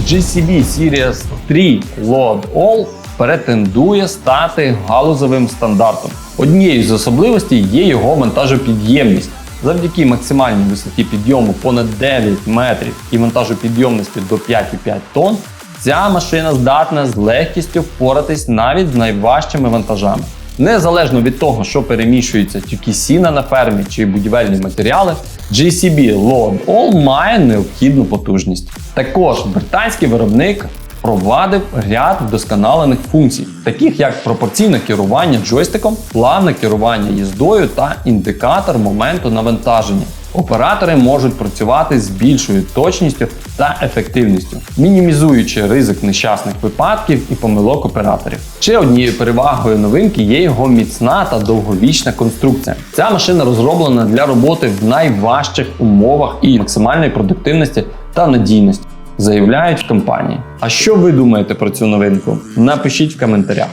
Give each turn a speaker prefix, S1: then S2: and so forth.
S1: GCB Series 3 Load All претендує стати галузовим стандартом. Однією з особливостей є його вантажопідємність. Завдяки максимальній висоті підйому понад 9 метрів і вантажопідйомності до 5,5 тонн, ця машина здатна з легкістю впоратись навіть з найважчими вантажами. Незалежно від того, що перемішується тільки сіна на фермі чи будівельні матеріали, JCB Load All має необхідну потужність. Також британський виробник впровадив ряд вдосконалених функцій, таких як пропорційне керування джойстиком, плавне керування їздою та індикатор моменту навантаження. Оператори можуть працювати з більшою точністю та ефективністю, мінімізуючи ризик нещасних випадків і помилок операторів. Ще однією перевагою новинки є його міцна та довговічна конструкція. Ця машина розроблена для роботи в найважчих умовах і максимальної продуктивності та надійності, заявляють в компанії. А що ви думаєте про цю новинку? Напишіть в коментарях.